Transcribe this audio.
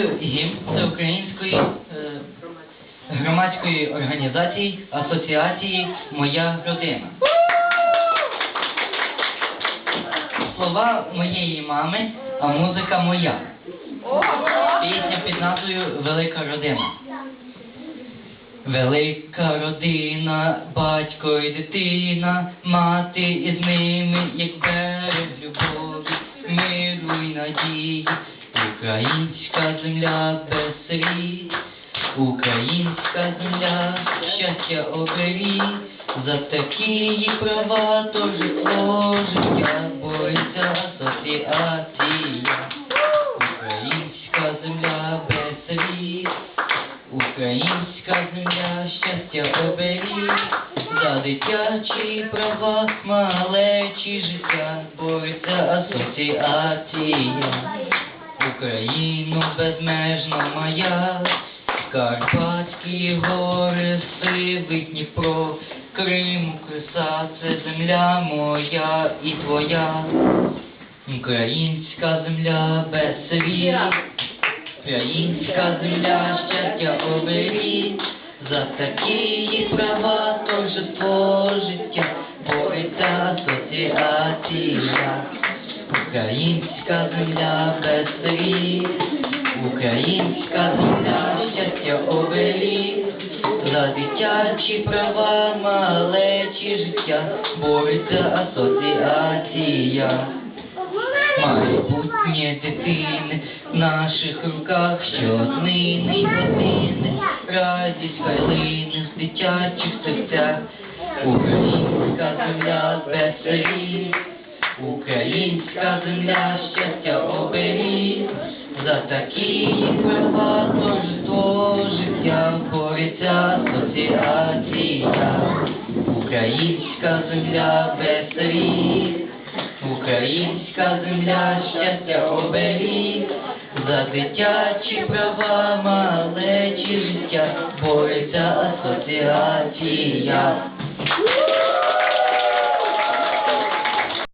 співаю гімн Всеукраїнської е, громадської організації Асоціації Моя родина. Слова моєї мами, а музика моя. Пісня під назвою Велика родина. Велика родина, батько і дитина, мати із ними, як берег любові, миру й надії, українська земля без слід, українська земля, щастя оберіг, за такі її права, то житло життя, бореться асоціація, українська земля без слід. Українська земля щастя оберіг, за дитячі права, малечі життя, бореться асоціація. Україну безмежно моя, Карпатські гори, сивий Дніпро, Крим, краса, це земля моя і твоя. Українська земля без слів. Українська земля щастя оберіг, за такі її права, торжество життя, бореться асоціація. Українська земля без слів, Українська земля щастя оберіг, за дитячі права, малечі життя, бореться асоціація. Майбутнє дитини в наших руках щоднини години, радість хай лине в дитячих серцях, Українська земля без слів, Українська земля щастя оберіг, за такі її права торжество життя бореться асоціація, Українська земля без слів. Українська земля щастя оберіг, за дитячі права, малечі життя, бореться асоціація.